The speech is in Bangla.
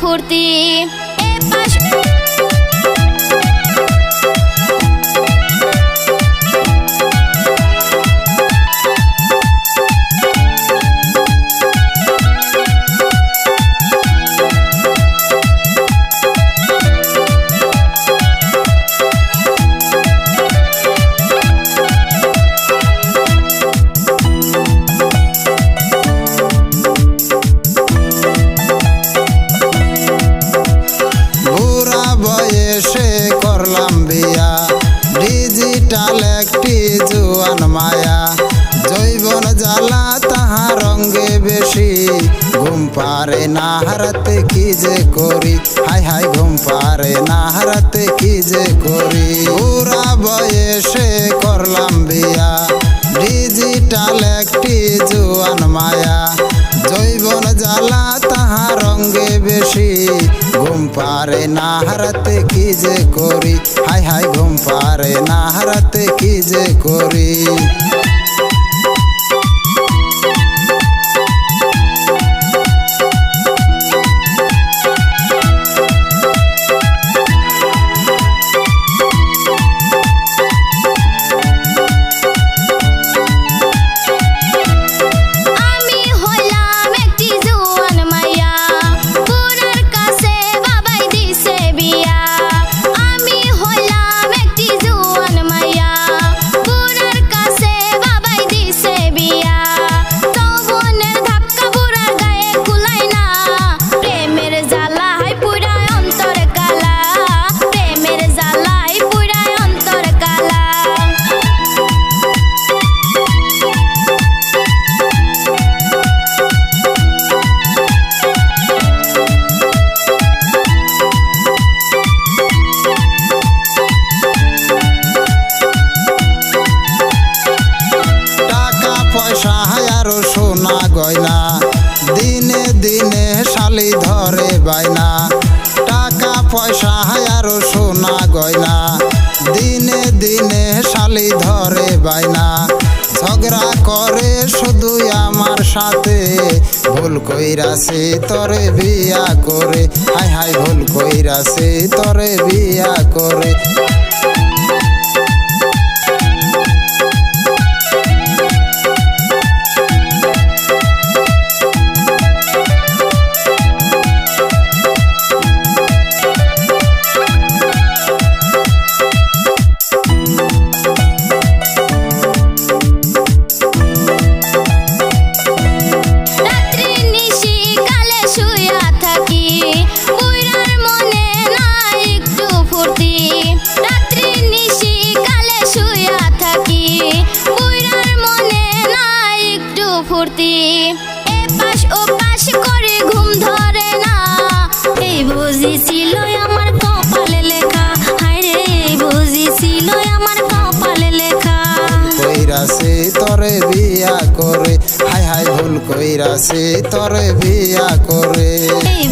ফুর্তি। এ পাশ হারাতে কি যে করি? হাই হাই, ঘুম পারে না, হারাতে কি যে করি? পুরা বয়সে করলাম বিয়া। ডিজিটাল একটি জুয়ান মায়া। জৈবন জ্বালা তাহা রঙ্গে বেশি। ঘুম পারে না, হারাতে কি যে করি? হাই হাই, ঘুম পারে না, হারাতে কি যে করি? ভুল কইরাছে তরে বিয়া করে। হাই হাই ভুল কইরাছে তরে বিয়া করে। ফুর্তি এপাশ পাশ ও পাশ করে ঘুম ধরে না। এই বুঝেছিল আমার কপালে লেখা। হায় রে এই বুঝেছিল আমার কপালে লেখা। কইরাছে তরে বিয়া করে। হাই হাই ভুল কইরাছে তরে বিয়া করে। এই